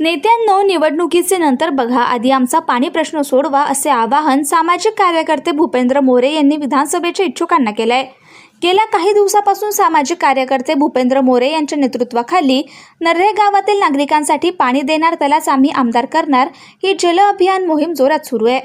नेत्यांनो निवडणुकीचे नंतर बघा. आधी आमचा पाणी प्रश्न सोडवा असे आवाहन सामाजिक कार्यकर्ते भूपेंद्र मोरे यांनी विधानसभेच्या इच्छुकांना केलं आहे गेल्या काही दिवसापासून सामाजिक कार्यकर्ते भूपेंद्र मोरे यांच्या नेतृत्वाखाली नर्हे गावातील नागरिकांसाठी पाणी देणार त्यालाच आम्ही आमदार करणार ही जल अभियान मोहीम जोरात सुरू आहे.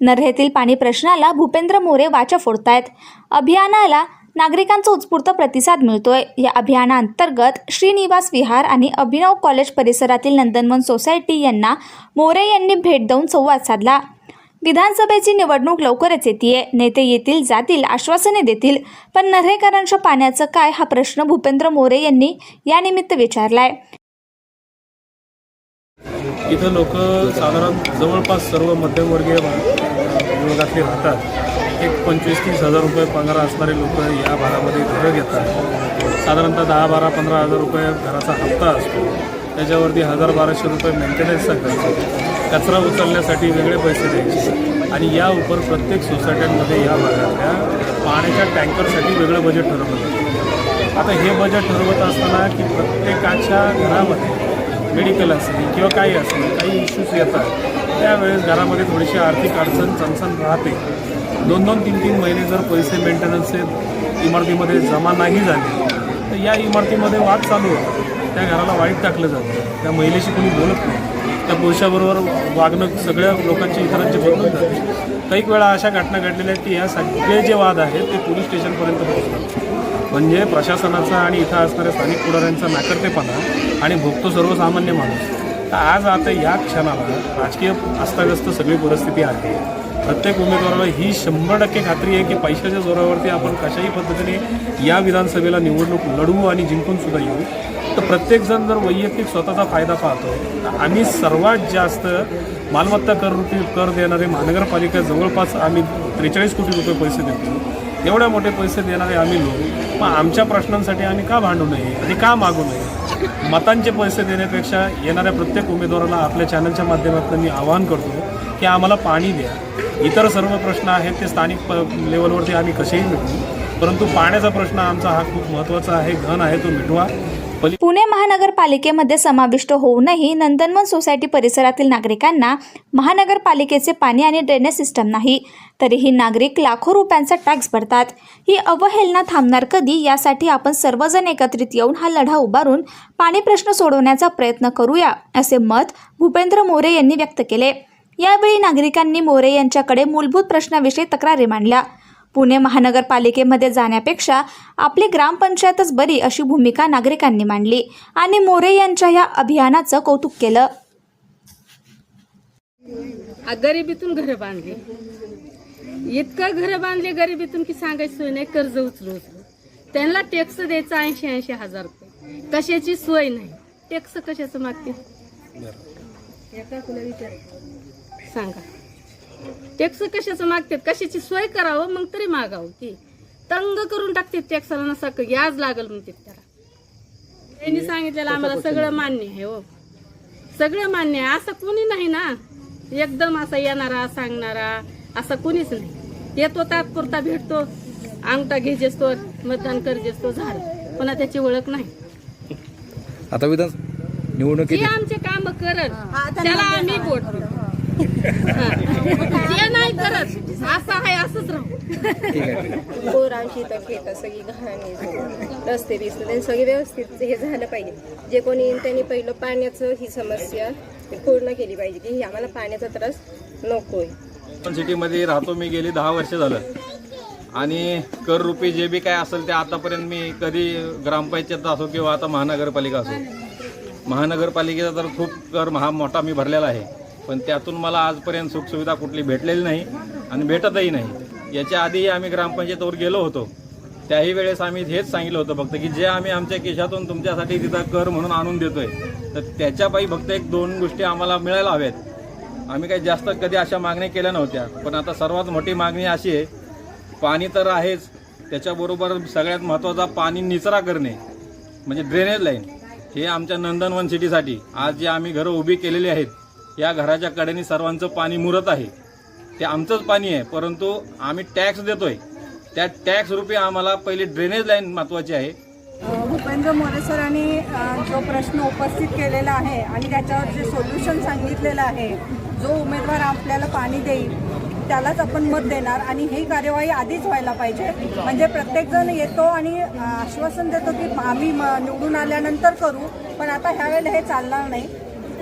नर्हेतील पाणी प्रश्नाला भूपेंद्र मोरे वाचा फोडतायत. अभियानाला नागरिकांचा उत्स्फूर्त प्रतिसाद मिळतोय. या अभियानाअंतर्गत श्रीनिवास विहार आणि अभिनव कॉलेज परिसरातील नंदनवन सोसायटी यांना मोरे यांनी भेट देऊन संवाद साधला. विधानसभेची निवडणूक लवकरच येते नेते येतील जातील आश्वासने देतील पण नरेकरांच्या पाण्याचं काय हा प्रश्न भूपेंद्र मोरे यांनी यानिमित्त विचारलाय. इथं लोक साधारण जवळपास सर्व मध्यमवर्गीय विभागातले राहतात. एक पंचवीस तीस हजार रुपये पगार असणारे लोक या भागामध्ये घरं घेतात. साधारणतः दहा बारा पंधरा हजार रुपये घराचा हप्ता असतो. त्याच्यावरती हजार बाराशे रुपये मेंटेनन्सचा खर्च कचरा उचलण्यासाठी वेगळे पैसे द्यायचे. आणि या उपर प्रत्येक सोसायट्यांमध्ये या भागातल्या पाण्याच्या टँकरसाठी वेगळं बजेट ठरवलं जातं. आता हे बजेट ठरवत असताना की प्रत्येकाच्या घरामध्ये मेडिकल असेल किंवा काही असेल काही इश्यूज येतात त्यावेळेस घरामध्ये थोडीशी आर्थिक अडचण चणचण राहते. दोन दोन तीन तीन महिने जर पैसे मेंटेनन्सचे इमारतीमध्ये जमा नाही झाले तर या इमारतीमध्ये वाद चालू होतो त्या घराला वाईट टाकलं जातं. त्या महिलेशी कोणी बोलत नाही. त्या पुरुषाबरोबर वागणं सगळ्या लोकांची इतरांची बदलून जाते काही वेळा अशा घटना घडलेल्या आहेत की या सगळे जे वाद आहेत ते पोलीस स्टेशनपर्यंत पोहोचतात. म्हणजे प्रशासनाचा आणि इथं असणाऱ्या स्थानिक पुढाऱ्यांचा नाकर्तेपणा आणि भोगतो सर्वसामान्य माणूस. तर आज आता या क्षणाला राजकीय अस्ताव्यस्त सगळी परिस्थिती आहे. प्रत्येक उमेदवाराला ही शंभर टक्के खात्री आहे की पैशाच्या जोरावरती आपण कशाही पद्धतीने या विधानसभेला निवडणूक लढवू आणि जिंकून सुद्धा येऊ. तर प्रत्येकजण जर वैयक्तिक स्वतःचा फायदा पाहतो तर आम्ही सर्वात जास्त मालमत्ता कर रुपये कर देणारे महानगरपालिका जवळपास आम्ही त्रेचाळीस कोटी रुपये पैसे देतो. एवढे मोठे पैसे देणारे आम्ही लोक. मग आमच्या प्रश्नांसाठी आम्ही का भांडू नये आणि का मागू नये? मतांचे पैसे देण्यापेक्षा येणाऱ्या प्रत्येक उमेदवाराला आपल्या चॅनलच्या माध्यमातून मी आवाहन करतो की आम्हाला पाणी द्या. इतर सर्व प्रश्न आहेत ते स्थानिक प लेवलवरती आम्ही कसेही मिटवू. परंतु पाण्याचा प्रश्न आमचा हा खूप महत्त्वाचा आहे घन आहे तो मिटवा. पुणे महानगरपालिकेमध्ये समाविष्ट होऊनही नंदनवन सोसायटी परिसरातील नागरिकांना महानगरपालिकेचे पाणी आणि ड्रेनेज सिस्टम नाही तरीही नागरिक लाखो रुपयांचा टॅक्स भरतात. ही अवहेलना थांबणार कधी यासाठी आपण सर्वजण एकत्रित येऊन हा लढा उभारून पाणी प्रश्न सोडवण्याचा प्रयत्न करूया असे मत भूपेंद्र मोरे यांनी व्यक्त केले. यावेळी नागरिकांनी मोरे यांच्याकडे मूलभूत प्रश्नाविषयी तक्रारी मांडल्या. पुणे महानगरपालिकेमध्ये जाण्यापेक्षा आपली ग्रामपंचायतच बरी अशी भूमिका नागरिकांनी मांडली आणि मोरे यांच्या या अभियानाचं कौतुक केलं. गरिबीतून घरं बांधली. इतकं घरं बांधले गरिबीतून की सांगायची सोय नाही कर्ज उचलू उचलू. त्यांना टॅक्स द्यायचा ऐंशी ऐंशी हजार रुपये. कशाची सोय नाही. टॅक्स कशाचं मागते सांगा. टॅक्स कशाचं मागतात? कशाची सोय करावं? मग तरी मागावं की. तंग करून टाकते टॅक्साला नसा याज लागल म्हणते त्याला. त्यांनी सांगितलेलं आम्हाला सगळं मान्य आहे हो. सगळं मान्य आहे. असं कोणी नाही ना. एकदम असा येणारा सांगणारा असा कोणीच नाही. येतो तात्पुरता भेटतो. अंगठा घेजेस्तो मतदान करजेस्तो झालं. पुन्हा त्याची ओळख नाही. आता विधान निवडणुकीत जे आमचे काम करत. त्याला आम्ही वोट देऊ. हा. जे नाही करत. असं आहे असंच राहू. ठीक आहे पोरांशी तर घेतं सगळी घाण रस्ते बिस्ते त्यांनी सगळे व्यवस्थित हे झालं पाहिजे. जे कोणी येईल त्यांनी पहिलं पाण्याचं ही समस्या पूर्ण केली पाहिजे की आम्हाला पाण्याचा त्रास नकोय. पण सिटीमध्ये राहतो मी गेली दहा वर्ष झालं. आणि कर रुपये जे बी काय असेल ते आतापर्यंत मी कधी ग्रामपंचायत असो किंवा आता महानगरपालिका असो. महानगरपालिकेचा तर खूप कर महा मोठा मी भरलेला आहे. पण त्यातून मला आजपर्यंत सुखसुविधा कुठली भेटलेली नाही आणि भेटतही नाही. याच्या आधीही आम्ही ग्रामपंचायतीवर गेलो होतो. त्याही वेळेस आम्ही हेच सांगितलं होतं फक्त की जे आम्ही आमच्या केशातून तुमच्यासाठी तिथं कर म्हणून आणून देतोय तर त्याच्यापायी फक्त एक दोन गोष्टी आम्हाला मिळायला हव्यात. आम्ही काही जास्त कधी अशा मागण्या केल्या नव्हत्या पण आता सर्वात मोठी मागणी अशी आहे पाणी तर आहेच त्याच्याबरोबर सगळ्यात महत्त्वाचा पाणी निचरा करणे म्हणजे ड्रेनेज लाईन हे आमच्या नंदनवन सिटीसाठी आज जे आम्ही घरं उभी केलेली आहेत या घराच्या कडेने सर्वांचं पाणी मुरत आहे. ते आमचंच पाणी आहे परंतु आम्ही टॅक्स देतोय. त्या टॅक्स रुपये आम्हाला पहिली ड्रेनेज लाईन महत्त्वाची आहे. भूपेंद्र मोरे सरांनी जो प्रश्न उपस्थित केलेला आहे आणि त्याच्यावर जे सोल्युशन सांगितलेलं आहे जो उमेदवार आपल्याला पाणी देईल त्यालाच आपण मत देणार आणि ही कार्यवाही आधीच व्हायला पाहिजे. म्हणजे प्रत्येकजण येतो आणि आश्वासन देतो की आम्ही म- निवडून आल्यानंतर करू पण आता ह्यावेळेला हे चालणार नाही.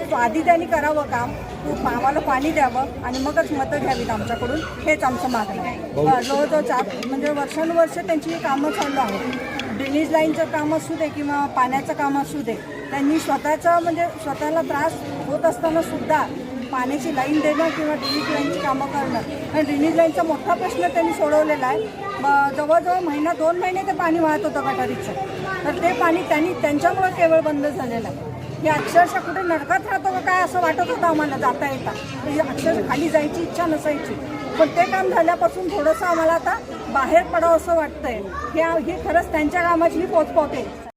आधी त्यांनी करावं काम. खूप आम्हाला पाणी द्यावं आणि मगच मतं घ्यावीत आमच्याकडून. हेच आमचं मागणं आहे. अ, जवळजवळ चार म्हणजे वर्षानुवर्ष त्यांची ही कामं चालू आहेत. ड्रेनेज लाईनचं काम असू दे किंवा पाण्याचं काम असू दे त्यांनी स्वतःचं म्हणजे स्वतःला त्रास होत असताना सुद्धा पाण्याची लाईन देणं किंवा ड्रेनेज लाईनची कामं करणं कारण ड्रेनेज लाईनचा मोठा प्रश्न त्यांनी सोडवलेला आहे. जवळजवळ महिना दोन महिने ते पाणी वाहत होतं गटारीचं. तर ते पाणी त्यांनी त्यांच्यामुळे केवळ बंद झालेलं आहे. हे अक्षरशः कुठे नडकत राहतो का काय असं वाटत होतं आम्हाला जाता येता? म्हणजे अक्षरशः खाली जायची इच्छा नसायची. पण ते काम झाल्यापासून थोडंसं आम्हाला आता बाहेर पडावं असं वाटतंय. हे हे खरंच त्यांच्या कामाची ही पोचपावते